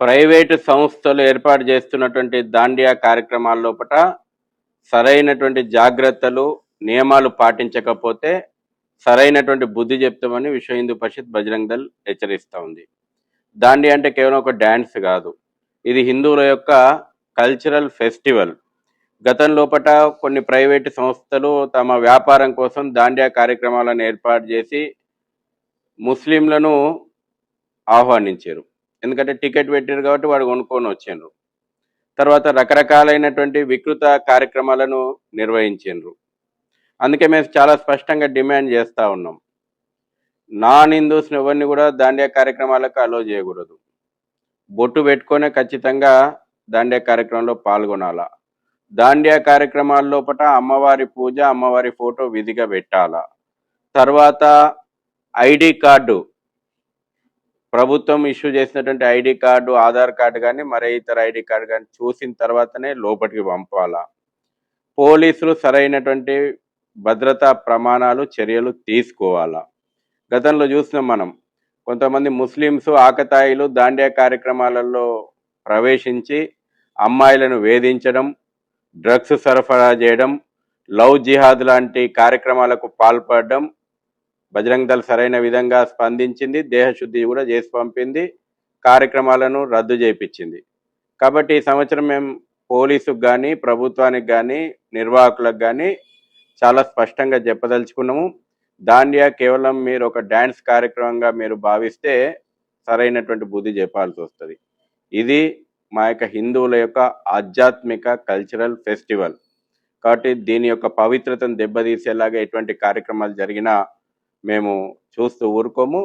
Private సంస్థలు ఏర్పాటు చేస్తున్నటువంటి దాండియా కార్యక్రమాల లోపల సరైనటువంటి జాగ్రత్తలు నియమాలు పాటించకపోతే సరైనటువంటి బుద్ధి చెప్తామని విశ్వ హిందూ పరిషత్ బజరంగ్ దళ్ హెచ్చరిస్తూ ఉంది. దాండి అంటే కేవలం ఒక డ్యాన్స్ కాదు. ఇది హిందువుల యొక్క కల్చరల్ ఫెస్టివల్. గతం లోపల కొన్ని ప్రైవేటు సంస్థలు తమ వ్యాపారం కోసం దాండియా కార్యక్రమాలను ఏర్పాటు చేసి ముస్లింలను ఆహ్వానించారు. ఎందుకంటే టికెట్ పెట్టారు కాబట్టి వాడు కొనుక్కొని వచ్చారు తర్వాత రకరకాలైనటువంటి వికృత కార్యక్రమాలను నిర్వహించారు అందుకే మేము చాలా స్పష్టంగా డిమాండ్ చేస్తూ ఉన్నాం. నాన్ హిందూస్ని ఎవరిని కూడా దాండియా కార్యక్రమాలకు అలో చేయకూడదు. బొట్టు పెట్టుకొనే ఖచ్చితంగా దాండియా కార్యక్రమంలో పాల్గొనాలా. దాండియా కార్యక్రమాల లోపల అమ్మవారి పూజ అమ్మవారి ఫోటో విధిగా పెట్టాలా. తర్వాత ఐడి కార్డు ప్రభుత్వం ఇష్యూ చేసినటువంటి ఐడి కార్డు ఆధార్ కార్డు కానీ మరే ఇతర ఐడి కార్డు కానీ చూసిన తర్వాతనే లోపలికి పంపాలా. పోలీసులు సరైనటువంటి భద్రతా ప్రమాణాలు చర్యలు తీసుకోవాలా. గతంలో చూసినాం మనం కొంతమంది ముస్లిమ్స్ ఆకతాయిలు దాండియా కార్యక్రమాలలో ప్రవేశించి అమ్మాయిలను వేధించడం డ్రగ్స్ సరఫరా చేయడం లవ్ జిహాద్ లాంటి కార్యక్రమాలకు పాల్పడడం బజరంగ్ దళ్ సరైన విధంగా స్పందించింది దేహశుద్ధి కూడా చేసి పంపింది కార్యక్రమాలను రద్దు చేయించింది కాబట్టి ఈ సంవత్సరం మేము పోలీసుకు కానీ ప్రభుత్వానికి కానీ నిర్వాహకులకు కానీ చాలా స్పష్టంగా చెప్పదలుచుకున్నాము. దాండియా కేవలం మీరు ఒక డ్యాన్స్ కార్యక్రమంగా మీరు భావిస్తే సరైనటువంటి బుద్ధి చెప్పాల్సి వస్తుంది. ఇది మా యొక్క హిందువుల యొక్క ఆధ్యాత్మిక కల్చరల్ ఫెస్టివల్. కాబట్టి దీని యొక్క పవిత్రతను దెబ్బతీసేలాగా ఎటువంటి కార్యక్రమాలు జరిగినా మేము చూస్తూ ఊరుకోము.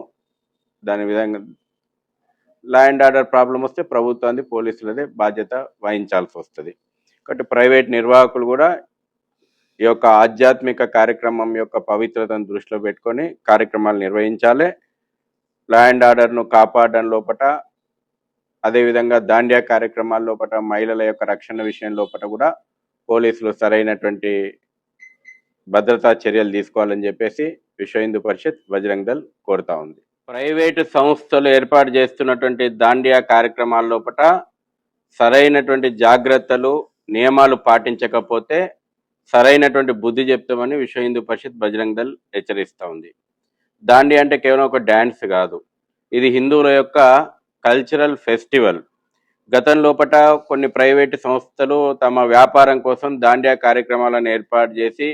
దాని విధంగా లా అండ్ ఆర్డర్ ప్రాబ్లం వస్తే ప్రభుత్వాన్ని పోలీసులదే బాధ్యత వహించాల్సి వస్తుంది. కాబట్టి ప్రైవేట్ నిర్వాహకులు కూడా ఈ యొక్క ఆధ్యాత్మిక కార్యక్రమం యొక్క పవిత్రతను దృష్టిలో పెట్టుకొని కార్యక్రమాలు నిర్వహించాలి. లా అండ్ ఆర్డర్ను కాపాడడం లోపట అదేవిధంగా దాండియా కార్యక్రమాల లోపల మహిళల యొక్క రక్షణ విషయం లోపల కూడా పోలీసులు సరైనటువంటి భద్రతా చర్యలు తీసుకోవాలని చెప్పేసి విశ్వ హిందూ పరిషత్ బజరంగ్ దళ్ కోరుతా ఉంది. ప్రైవేటు సంస్థలు ఏర్పాటు చేస్తున్నటువంటి దాండియా కార్యక్రమాల లోపట సరైనటువంటి జాగ్రత్తలు నియమాలు పాటించకపోతే సరైనటువంటి బుద్ధి చెప్తామని విశ్వ హిందూ పరిషత్ బజరంగ్ దళ్ హెచ్చరిస్తూ ఉంది. దాండి అంటే కేవలం ఒక డ్యాన్స్ కాదు. ఇది హిందువుల యొక్క కల్చరల్ ఫెస్టివల్. గతం లోపట కొన్ని ప్రైవేటు సంస్థలు తమ వ్యాపారం కోసం దాండియా కార్యక్రమాలను ఏర్పాటు చేసి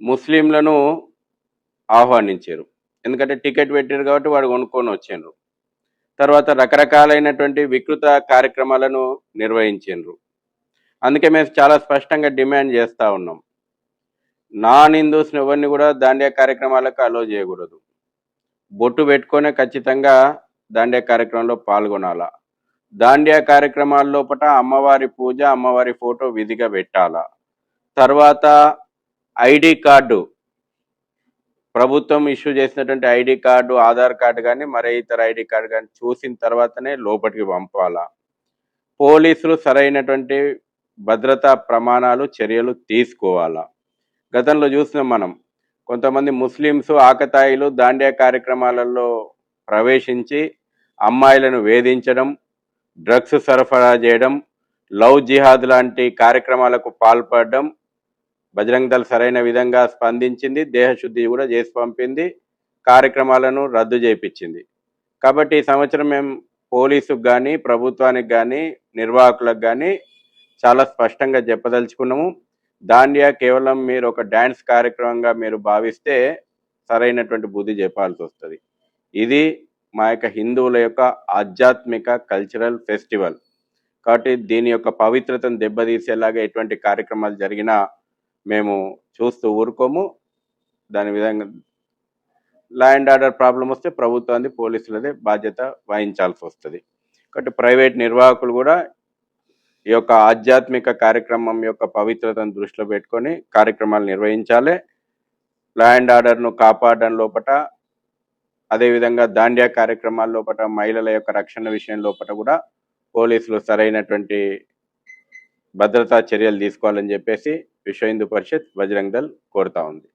ముస్లింలను ఆహ్వానించారు. ఎందుకంటే టికెట్ పెట్టారు కాబట్టి వాడు కొనుక్కొని వచ్చారు తర్వాత రకరకాలైనటువంటి వికృత కార్యక్రమాలను నిర్వహించారు అందుకే మేము చాలా స్పష్టంగా డిమాండ్ చేస్తూ ఉన్నాం. నాన్ హిందూస్ని ఎవరిని కూడా దాండియా కార్యక్రమాలకు అలో చేయకూడదు. బొట్టు పెట్టుకొనే ఖచ్చితంగా దాండియా కార్యక్రమంలో పాల్గొనాలా? దాండియా కార్యక్రమాల లోపల అమ్మవారి పూజ అమ్మవారి ఫోటో విధిగా పెట్టాలా? తర్వాత ఐడి కార్డు ప్రభుత్వం ఇష్యూ చేసినటువంటి ఐడి కార్డు ఆధార్ కార్డు కానీ మరే ఇతర ఐడి కార్డు కానీ చూసిన తర్వాతనే లోపలికి పంపాలా? పోలీసులు సరైనటువంటి భద్రతా ప్రమాణాలు చర్యలు తీసుకోవాలా? గతంలో చూసినాం మనం కొంతమంది ముస్లిమ్స్ ఆకతాయిలు దాండియా కార్యక్రమాలలో ప్రవేశించి అమ్మాయిలను వేధించడం డ్రగ్స్ సరఫరా చేయడం లవ్ జిహాద్ లాంటి కార్యక్రమాలకు పాల్పడడం బజరంగ్ దళ్ సరైన విధంగా స్పందించింది దేహశుద్ధి కూడా చేసి పంపింది కార్యక్రమాలను రద్దు చేయించింది కాబట్టి ఈ సంవత్సరం మేము పోలీసుకు కానీ ప్రభుత్వానికి కానీ నిర్వాహకులకు కానీ చాలా స్పష్టంగా చెప్పదలుచుకున్నాము. దాండియా కేవలం మీరు ఒక డ్యాన్స్ కార్యక్రమంగా మీరు భావిస్తే సరైనటువంటి బుద్ధి చెప్పాల్సి వస్తుంది. ఇది మా యొక్క హిందువుల యొక్క ఆధ్యాత్మిక కల్చరల్ ఫెస్టివల్. కాబట్టి దీని యొక్క పవిత్రతను దెబ్బతీసేలాగా ఎటువంటి కార్యక్రమాలు జరిగినా మేము చూస్తూ ఊరుకోము. దాని విధంగా లా అండ్ ఆర్డర్ ప్రాబ్లం వస్తే ప్రభుత్వాన్ని పోలీసులదే బాధ్యత వహించాల్సి వస్తుంది. కాబట్టి ప్రైవేట్ నిర్వాహకులు కూడా ఈ యొక్క ఆధ్యాత్మిక కార్యక్రమం యొక్క పవిత్రతను దృష్టిలో పెట్టుకొని కార్యక్రమాలు నిర్వహించాలి. లా అండ్ ఆర్డర్ను కాపాడడం లోపట అదేవిధంగా దాండియా కార్యక్రమాల లోపల మహిళల యొక్క రక్షణ విషయం లోపల కూడా పోలీసులు సరైనటువంటి భద్రతా చర్యలు తీసుకోవాలని చెప్పేసి విశ్వ హిందూ పరిషత్ బజరంగ్ దళ్ కోరుతా ఉంది.